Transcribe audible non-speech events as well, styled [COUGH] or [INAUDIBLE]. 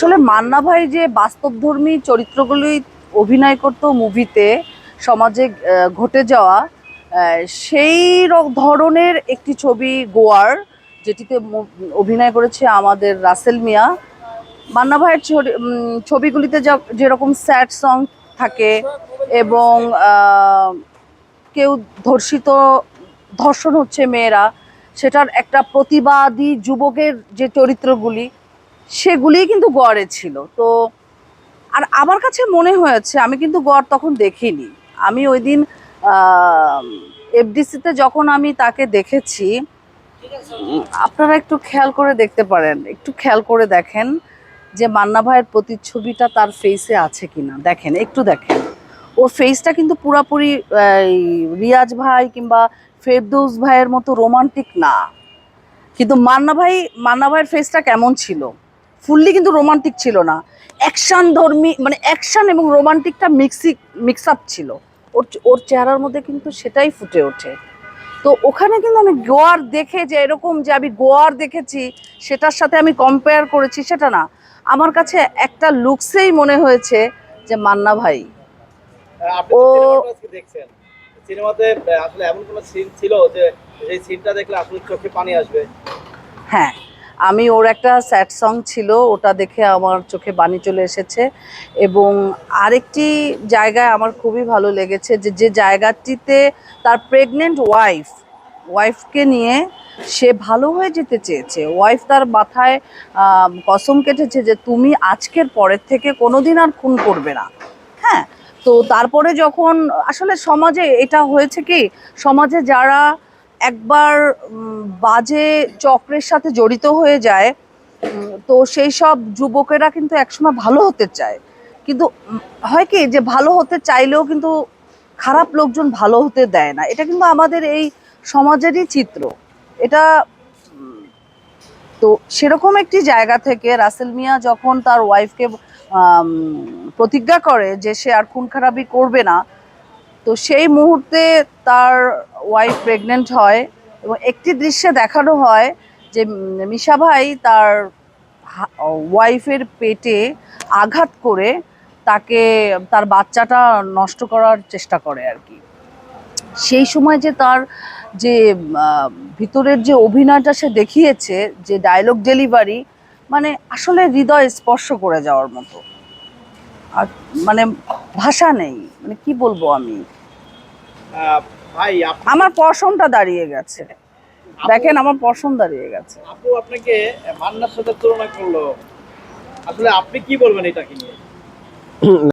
আসলে মান্না ভাই যে বাস্তবধর্মী চরিত্রগুলি অভিনয় করতো মুভিতে, সমাজে ঘটে যাওয়া সেই ধরনের একটি ছবি গোয়ার, যেটিতে অভিনয় করেছে আমাদের রাসেল মিয়া। মান্না ভাইয়ের ছবিগুলিতে যা- যেরকম স্যাড সং থাকে এবং কেউ ধর্ষিত, ধর্ষণ হচ্ছে মেয়েরা, সেটার একটা প্রতিবাদী যুবকের যে চরিত্রগুলি সেগুলিই কিন্তু গড়ে ছিল। তো আর আমার কাছে মনে হয়েছে, আমি কিন্তু গড় তখন দেখিনি। আমি ওই দিন এফডিসিতে যখন আমি তাকে দেখেছি, আপনারা একটু খেয়াল করে দেখতে পারেন, একটু খেয়াল করে দেখেন যে মান্না ভাইয়ের প্রতিচ্ছবিটা তার ফেসে আছে কিনা। দেখেন, একটু দেখেন। ওর ফেসটা কিন্তু পুরাপুরি রিয়াজ ভাই কিংবা ফেরদৌস ভাইয়ের মতো রোমান্টিক না। কিন্তু মান্না ভাই, মান্না ভাইয়ের ফেসটা কেমন ছিল? ফুললি কিন্তু রোমান্টিক ছিল না। অ্যাকশন ধর্মী মানে অ্যাকশন এবং রোমান্টিকটা মিক্সি মিক্স আপ ছিল। ওর ওর চেহারার মধ্যে কিন্তু সেটাই ফুটে ওঠে। তো ওখানে কিন্তু আমি গোয়ার দেখে যে এরকম যে আমি গোয়ার দেখেছি সেটার সাথে আমি কম্পেয়ার করেছি সেটা না। আমার কাছে একটা লুকসেই মনে হয়েছে যে মান্না ভাই। ও- তো সিনেমাটা আজকে দেখছেন। সিনেমাতে আসলে এমন কোনো সিন ছিল যে সেই সিনটা দেখলে আসলে চোখে পানি আসবে? হ্যাঁ। আমি ওর একটা স্যাড সং ছিল, ওটা দেখে আমার চোখে বানি চলে এসেছে। এবং আরেকটি জায়গায় আমার খুবই ভালো লেগেছে যে যে জায়গাটিতে তার প্রেগনেন্ট ওয়াইফ ওয়াইফকে নিয়ে সে ভালো হয়ে যেতে চেয়েছে। ওয়াইফ তার মাথায় কসম কেটেছে যে, তুমি আজকের পরের থেকে কোনোদিন আর খুন করবে না। হ্যাঁ তো তারপরে যখন, আসলে সমাজে এটা হয়েছে কি, সমাজে যারা একবার বাজে চক্রের সাথে জড়িত হয়ে যায় তো সেই সব যুবকেরা কিন্তু একসময় ভালো হতে চায়। কিন্তু হয় কি যে ভালো হতে চাইলেও কিন্তু খারাপ লোকজন ভালো হতে দেয় না। এটা কিন্তু আমাদের এই সমাজেরই চিত্র। এটা তো সেরকম একটি জায়গা থেকে রাসেল মিয়া যখন তার ওয়াইফকে প্রতিজ্ঞা করে যে সে আর খুন খারাপি করবে না, তো সেই মুহূর্তে তার ওয়াইফ প্রেগনেন্ট হয় এবং একটি দৃশ্যে দেখানো হয় যে মিশা ভাই তার ওয়াইফের পেটে আঘাত করে তাকে, তার বাচ্চাটা নষ্ট করার চেষ্টা করে আর কি। সেই সময় যে তার যে ভিতরের যে অভিনয়টা সে দেখিয়েছে, যে ডায়লগ ডেলিভারি মানে আসলে হৃদয় স্পর্শ করে যাওয়ার মতো। আর মানে ভাষা নেই মানে কি বলব আমি? ভাই আমার পশমটা দাঁড়িয়ে গেছে। দেখেন আমার পশম দাঁড়িয়ে গেছে। আপু আপনাকে মান্নার সাথে তুলনা করল। আসলে আপনি কি বলবেন এটাকে নিয়ে? [CLEARS THROAT]